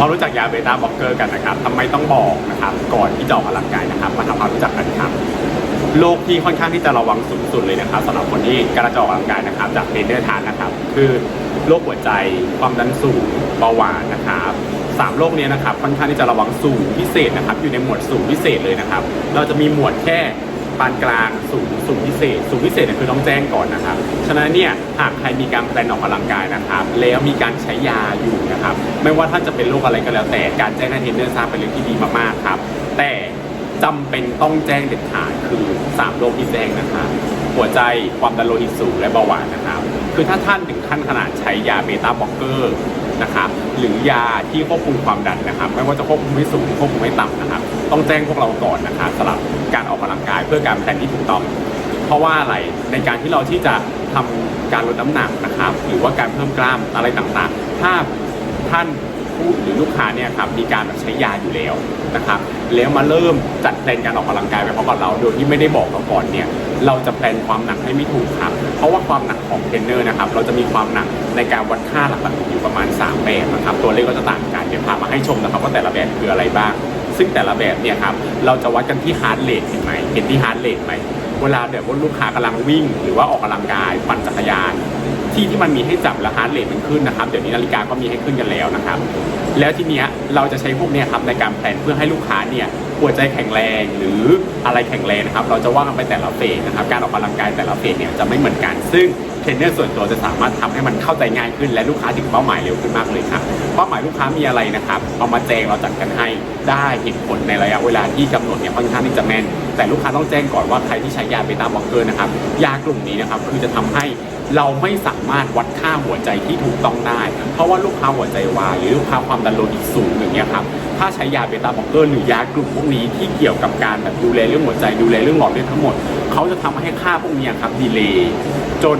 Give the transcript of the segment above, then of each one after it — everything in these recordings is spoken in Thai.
มารู้จักยาเบต้าบล็อกเกอร์กันนะครับทำไมต้องบอกนะครับ ก่อนที่จะออกกำลังกายนะครับมาทำความรู้จักกันครับโรคที่ค่อนข้างที่จะระวังสูงสุดเลยนะครับสำหรับคนที่กำลังจะออกกำลังกายนะครับ จากเทรนเนอร์ทานนะครับ คือโรคหัวใจความดันสูงเบาหวานนะครับสามโรคนี้นะครับค่อนข้างที่จะระวังสูงพิเศษนะครับ อยู่ในหมวดสูงพิเศษเลยนะครับ เราจะมีหมวดแค่ ปานกลางสูงสูงพิเศษ สูงพิเศษเนี่ยคือต้องแจ้งก่อนนะครับ ฉะนั้นเนี่ยหากใครมีการแพลนออกกำลังกายนะครับ แล้วมีการใช้ยาอยู่นะครับ ไม่ว่าท่านจะเป็นโรคอะไรก็แล้วแต่การแจ้งให้เทรนเนอร์ทราบเป็นเรื่องที่ดีมากๆครับ แต่จำเป็นต้องแจ้งเด็ดขาดคือ3โรคที่แจ้งนะครับหัวใจความดันโลหิตสูงและเบาหวานนะครับ คือถ้าท่านถึงขั้นขนาดใช้ยาเบต้าบล็อกเกอร์นะครับหรือยาที่ควบคุมความดันนะครับ ไม่ว่าจะควบคุมให้สูงควบคุมให้ต่ำนะครับ ต้องแจ้งพวกเราก่อนนะครับสำหรับการออกกำลังกายเพื่อการแพลนที่ถูกต้อง เพราะว่าอะไรในการที่เราที่จะทำการลดน้ำหนักนะครับหรือว่าการเพิ่มกล้ามอะไรต่างๆ ถ้าท่านผู้หรือลูกค้าเนี่ยครับมีการแบบใช้ยาอยู่แล้วนะครับแล้วมาเริ่มจัดแพลนการออกกำลังกายไปพร้อมกับเราโดยที่ไม่ได้บอกเราก่อนเนี่ยเราจะแพลนความหนักให้ไม่ถูกครับเพราะว่าความหนักของเทรนเนอร์นะครับเราจะมีความหนักในการวัดค่าหลักๆอยู่ประมาณ 3 แบบนะครับตัวเลขก็จะต่างกันเดี๋ยวพามาให้ชมนะครับว่าแต่ละแบบคืออะไรบ้าง ซึ่งแต่ละแบบเนี่ยครับเราจะวัดกันที่ฮาร์ดเรทเห็นไหมเห็นที่ฮาร์ดเรทไหมเวลาแบบว่าลูกค้ากำลังวิ่ง หรือว่าออกกำลังกายปั่นจักรยาน ที่ที่มันมีให้จับและฮาร์ดเรทมันขึ้นนะครับเดี๋ยวนี้นาฬิกาก็มีให้ขึ้นกันแล้วนะครับ แล้วทีเนี้ยเราจะใช้พวกเนี้ยครับในการแพลนเพื่อให้ลูกค้าเนี่ย หัวใจแข็งแรงหรืออะไรแข็งแรงนะครับ เราจะว่ากันไปแต่ละเฟสนะครับ การออกกำลังกายแต่ละเฟสเนี่ยจะไม่เหมือนกัน ซึ่งเทรนเนอร์ส่วนตัวจะสามารถทำให้มันเข้าใจง่ายขึ้นและลูกค้าถึงเป้าหมายเร็วขึ้นมากเลยครับ เป้าหมายลูกค้ามีอะไรนะครับเอามาแจ้งเราจัดกันให้ได้เห็นผลในระยะเวลาที่กำหนดเนี่ยค่อนข้างที่จะแม่น แต่ลูกค้าต้องแจ้งก่อนว่าใครที่ใช้ยาเบต้าบล็อกเกอร์นะครับ ยากลุ่มนี้นะครับคือจะทำให้เราไม่สามารถวัดค่าหัวใจที่ถูกต้องได้ เพราะว่าลูกค้าหัวใจวายหรือลูกค้าความดันโลหิตสูงอย่างเงี้ยครับ ถ้าใช้ยาเบต้าบล็อกเกอร์หรือยากลุ่มพวกนี้ที่เกี่ยวกับการแบบดูแลเรื่องหัวใจดูแลเรื่องหลอดเลือดทั้งหมด เขาจะทำให้ค่าพวกนี้ครับดีเลย์จน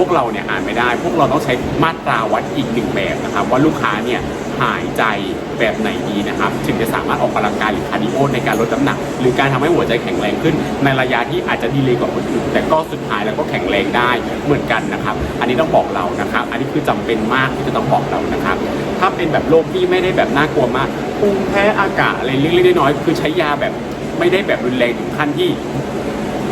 พวกเราเนี่ยอ่านไม่ได้ พวกเราต้องใช้มาตราวัดอีกหนึ่งแบบนะครับ ว่าลูกค้าเนี่ยหายใจแบบไหนดีนะครับถึงจะสามารถออกกำลังกายหรือคาร์ดิโอในการลดน้ำหนัก หรือการทำให้หัวใจแข็งแรงขึ้น ในระยะที่อาจจะดีเลยกว่าคนอื่นแต่ก็สุดท้ายแล้วก็แข็งแรงได้เหมือนกันนะครับ อันนี้ต้องบอกเรานะครับ อันนี้คือจำเป็นมากที่จะต้องบอกเรานะครับ ถ้าเป็นแบบโรคที่ไม่ได้แบบน่ากลัวมากภูมิแพ้อากาศอะไรเล็กๆน้อยๆคือใช้ยาแบบไม่ได้แบบรุนแรงถึงขั้นที่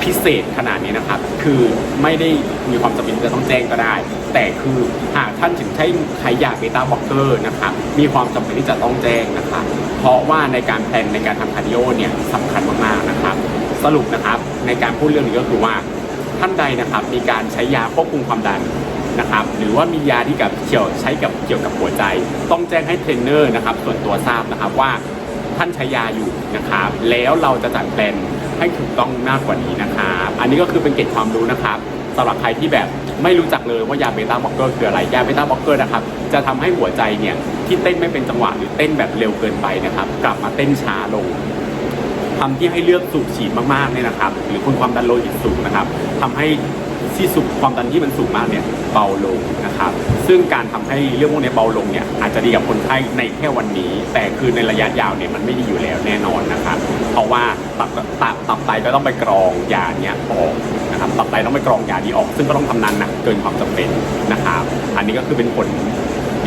พิเศษขนาดนี้นะครับ คือไม่ได้มีความจำเป็นจะต้องแจ้งก็ได้ แต่คือหากท่านถึงใช้ใช้ยาเบต้าบล็อกเกอร์นะครับ มีความจำเป็นที่จะต้องแจ้งนะครับ เพราะว่าในการแพลนในการทำคาร์ดิโอเนี่ยสำคัญมากๆนะครับ สรุปนะครับในการพูดเรื่องนี้ก็คือว่าท่านใดนะครับมีการใช้ยาควบคุมความดันนะครับหรือว่ามียาที่กับเกี่ยวใช้กับเกี่ยวกับหัวใจ ต้องแจ้งให้เทรนเนอร์นะครับส่วนตัวทราบนะครับว่าท่านใช้ยาอยู่นะครับแล้วเราจะจัดแพลน ให้ถูกต้องมากกว่านี้นะครับอันนี้ก็คือเป็นเกร็ดความรู้นะครับสำหรับใครที่แบบไม่รู้จักเลยว่ายาเบต้าบล็อกเกอร์คืออะไรยาเบต้าบล็อกเกอร์นะครับจะทำให้หัวใจเนี่ยที่เต้นไม่เป็นจังหวะหรือเต้นแบบเร็วเกินไปนะครับ กลับมาเต้นช้าลงทำที่ให้เลือดสูบฉีดมากๆเนี่ยนะครับ หรือคนความดันโลหิตสูงนะครับทำให้ ที่สุดความดันที่มันสูงมากเนี่ยเบาลงนะครับ ซึ่งการทำให้เรื่องพวกนี้เบาลงเนี่ยอาจจะดีกับคนไข้ในแค่วันนี้ แต่คือในระยะยาวเนี่ยมันไม่ดีอยู่แล้วแน่นอนนะครับเพราะว่าตับตับตับไตก็ต้องไปกรองยาเนี่ยออกนะครับตับไตต้องไปกรองยานี้ออก ซึ่งก็ต้องทำนานหนักเกินความจำเป็นนะครับ อันนี้ก็คือเป็นผล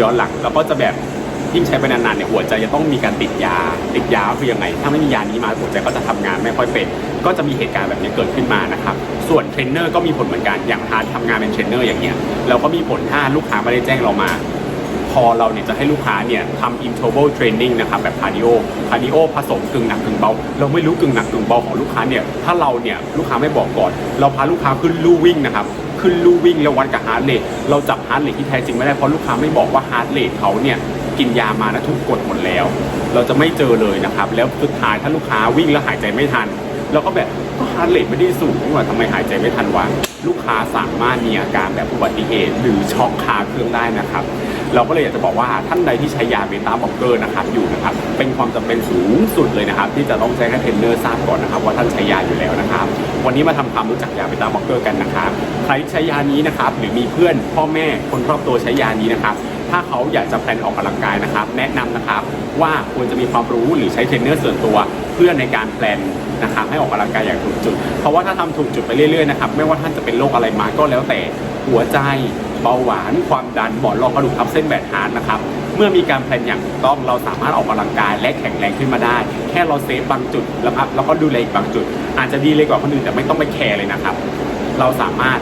ย้อนหลังแล้วก็จะแบบ ยิ่งใช้ไปนานๆเนี่ยหัวใจจะต้องมีการติดยา ติดยาคือยังไง ถ้าไม่มียานี้มาหัวใจก็จะทำงานไม่ค่อยเป็น ก็จะมีเหตุการณ์แบบนี้เกิดขึ้นมานะครับ ส่วนเทรนเนอร์ก็มีผลเหมือนกัน อย่างทานทำงานเป็นเทรนเนอร์อย่างเงี้ย เราก็มีผลถ้าลูกค้าไม่ได้แจ้งเรามาพอเราเนี่ยจะให้ลูกค้าเนี่ยทำ interval training นะครับแบบคาร์ดิโอคาร์ดิโอผสมกึ่งหนักกึ่งเบา เราไม่รู้กึ่งหนักกึ่งเบาของลูกค้าเนี่ยถ้าเราเนี่ยลูกค้าไม่บอกก่อน เราพาลูกค้าขึ้นลู่วิ่งนะครับขึ้นลู่วิ่งแล้ววัดกับฮาร์ดเรทเราจับฮาร์ดเรทที่แท้จริงไม่ได้เพราะลูกค้าไม่บอกว่าฮาร์ดเรทเขาเนี่ย กินยามานะถูกกดหมดแล้ว เราจะไม่เจอเลยนะครับ แล้วสุดท้ายถ้าลูกค้าวิ่งแล้วหายใจไม่ทันเราก็แบบก็ฮาร์ดเรทไม่ได้สูงนี่หว่าทำไมหายใจไม่ทันวะลูกค้าสามารถมีอาการแบบอุบัติเหตุหรือช็อกคาเครื่องได้นะครับ เราก็เลยอยากจะบอกว่าท่านใดที่ใช้ยาเบต้าบล็อกเกอร์นะครับอยู่นะครับเป็นความจำเป็นสูงสุดเลยนะครับ ที่จะต้องแจ้งให้เทรนเนอร์ทราบก่อนนะครับ ว่าท่านใช้ยาอยู่แล้วนะครับ วันนี้มาทำความรู้จักยาเบต้าบล็อกเกอร์กันนะครับ ใครใช้ยานี้นะครับหรือมีเพื่อนพ่อแม่คนรอบตัวใช้ยานี้นะครับ ถ้าเขาอยากจะแพลนออกกำลังกายนะครับ แนะนำนะครับว่าควรจะมีความรู้หรือใช้เทรนเนอร์ส่วนตัว เพื่อในการแพลนนะครับให้ออกกำลังกายอย่างถูกจุด เพราะว่าถ้าทำถูกจุดไปเรื่อยๆนะครับไม่ว่าท่านจะเป็นโรคอะไรมาก็แล้วแต่หัวใจเบาหวานความดันหมอนรองกระดูกทับเส้นแหวนฮาร์ดนะครับเมื่อมีการแพลนอย่างถูกต้องเราสามารถออกกำลังกายและแข็งแรงขึ้นมาได้ แค่เราเซฟบางจุดแล้วครับแล้วก็ดูแลอีกบางจุด อาจจะดีเลยกว่าคนอื่นแต่ไม่ต้องไปแคร์เลยนะครับ เราสามารถ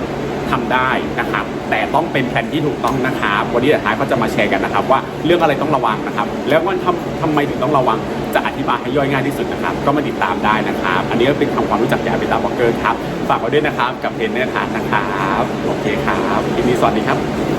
ทำได้นะครับ แต่ต้องเป็นแผนที่ถูกต้องนะครับวันนี้เดี๋ยวท้ายก็จะมาแชร์กันนะครับ ว่าเรื่องอะไรต้องระวังนะครับ แล้วว่าทำทำไมถึงต้องระวังจะอธิบายให้ย่อยง่ายที่สุดนะครับ ก็มาติดตามได้นะครับ อันนี้ก็เป็นทำความรู้จักยาเบต้าบล็อกเกอร์ครับฝากไว้ด้วยนะครับกับเพนเนอร์ทานนะครับโอเคครับทีนี้สวัสดีครับ